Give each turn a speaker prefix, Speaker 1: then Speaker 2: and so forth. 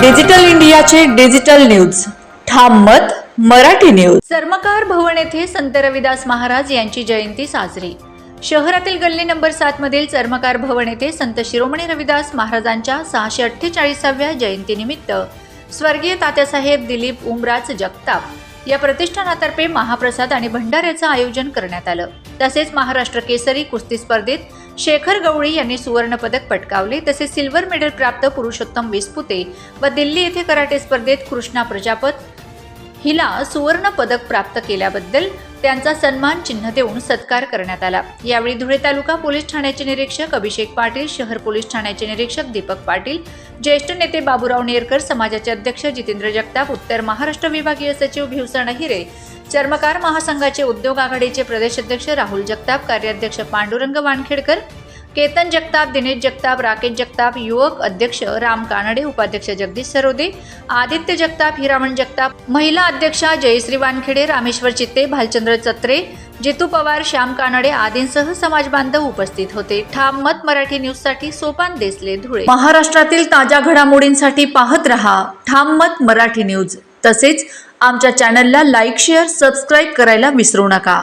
Speaker 1: Digital इंडियाचे digital news. ठाम मत मराठी न्यूज.
Speaker 2: सर्मकार भवन येथे संत रविदास महाराज यांची जयंती साजरी. शहरातील गल्ली नंबर सात मधील चर्मकार भवन येथे संत शिरोमणी रविदास महाराजांच्या सहाशे अठ्ठेचाळीसाव्या जयंतीनिमित्त स्वर्गीय तात्यासाहेब दिलीप उमराज जगताप या प्रतिष्ठानातर्फे महाप्रसाद आणि भंडाऱ्याचं आयोजन करण्यात आलं. तसेच महाराष्ट्र केसरी कुस्ती स्पर्धेत शेखर गवळी यांनी सुवर्णपदक पटकावले तसेच सिल्वर मेडल प्राप्त पुरुषोत्तम विस्पुते व दिल्ली येथे कराटे स्पर्धेत कृष्णा प्रजापत हिला सुवर्ण पदक प्राप्त केल्याबद्दल त्यांचा सन्मान चिन्ह देऊन सत्कार करण्यात आला. यावेळी धुळे तालुका पोलीस ठाण्याचे निरीक्षक अभिषेक पाटील शहर पोलीस ठाण्याचे निरीक्षक दीपक पाटील ज्येष्ठ नेते बाबूराव नेरकर समाजाचे अध्यक्ष जितेंद्र जगताप उत्तर महाराष्ट्र विभागीय सचिव भिवसण हिरे चर्मकार महासंघाचे उद्योग आघाडीचे प्रदेश अध्यक्ष राहुल जगताप कार्याध्यक्ष पांडुरंग वानखेडकर केतन जगताप दिनेश जगताप राकेश जगताप युवक अध्यक्ष राम कानडे उपाध्यक्ष जगदीश सरोदे आदित्य जगताप हिरामण जगताप महिला अध्यक्षा जयश्री वानखेडे रामेश्वर चित्ते भालचंद्र चत्रे जितू पवार श्याम कानडे आदींसह समाज बांधव उपस्थित होते. ठाम मत मराठी न्यूजसाठी सोपान देसले धुळे.
Speaker 1: महाराष्ट्रातील ताज्या घडामोडींसाठी पाहत रहा ठाम मत मराठी न्यूज तसेच आमच्या चॅनलला लाईक शेअर सबस्क्राईब करायला विसरू नका.